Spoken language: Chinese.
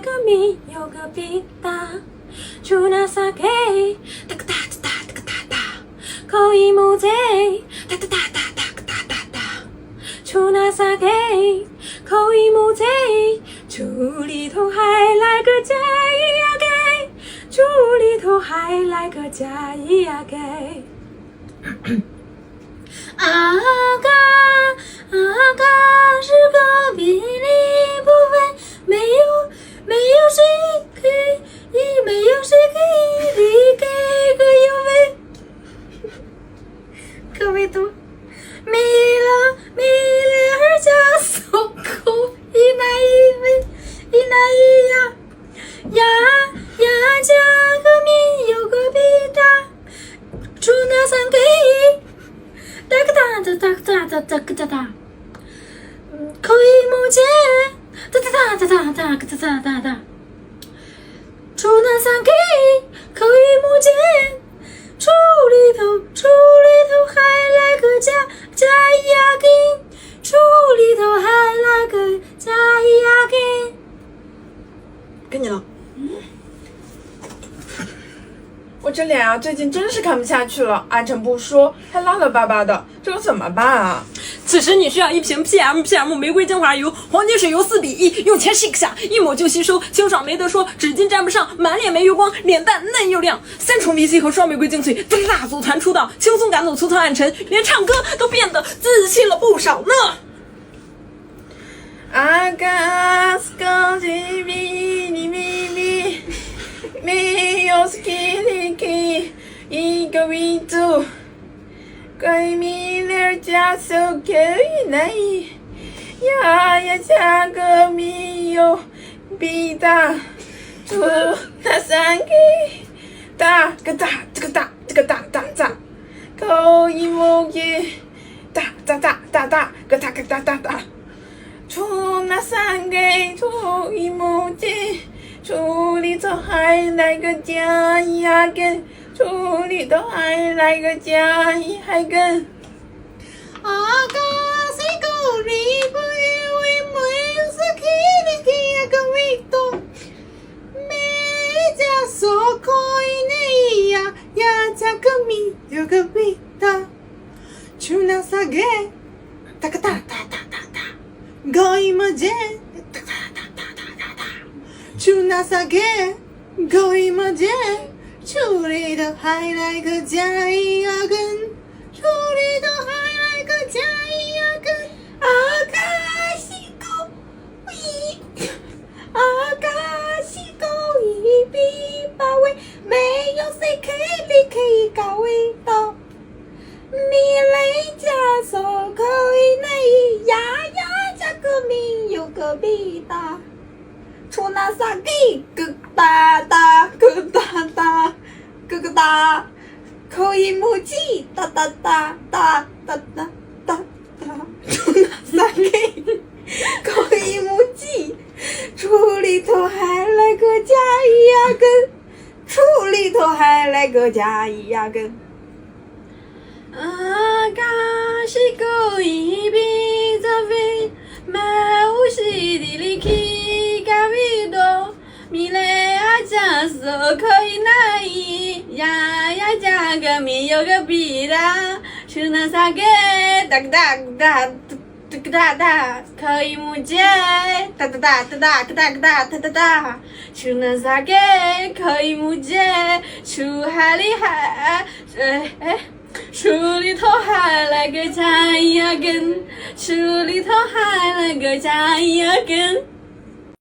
鏡よくぴったチュナサケタクタタタタクタタ恋もぜタクタタタクタタタチュナサケ恋もぜチュリとは you high like a jayage. aga, aga. 짜짜짜 그짜다. 음, 거의 모자 짜짜다 짜짜다 그짜다 조나상 그 这脸啊，最近真是看不下去了，暗沉不说，还拉拉巴巴的，这可怎么办啊？此时你需要一瓶 PM PM 玫瑰精华油，黄金水油四比一，用前 shake 下，一抹就吸收，清爽没得说，纸巾沾不上，满脸没油光，脸蛋嫩又亮。三重 VC 和双玫瑰精粹，哒哒哒组团出道，轻松赶走粗糙暗沉，连唱歌都变得自信了不少呢。阿嘎 going to 거미를 짜서 개나이 야야 작음이요 비다 두나상기 따그따 뜨그따 뜨그따 따자 거이목이 따따따따따 그따그따따따 두나상기 두이모지 조리서 하이 날그 야야게 处理都还来个家，一还跟。あかせこりぶえうえむえうさきりきやかみと。めじゃそこいねいや、やちゃくみよくびた。ちゅなさげ、たかたたたたた。ごいまじ、たかたたたたた。ちゅなさげ、ごいま。处理的还来个加一呀根，处理的还来个加一呀根。阿卡西高一，阿卡西高一比八位，没有谁可以比可以高味道。米雷加手可以内呀呀。加个米有个比大，出那三个个哒哒哒，口一母鸡哒哒哒哒哒哒哒哒，三个口一木鸡，处里头还来个加一呀根，处里头还来个加一呀根。阿嘎西狗一比呀加个米有个比啦，出那啥个哒哒哒哒哒哒哒可以木姐哒哒哒哒哒哒哒哒哒哒，出那啥个可以木姐出海里海哎哎。处里头还来个加一根，处里头还来个加一根。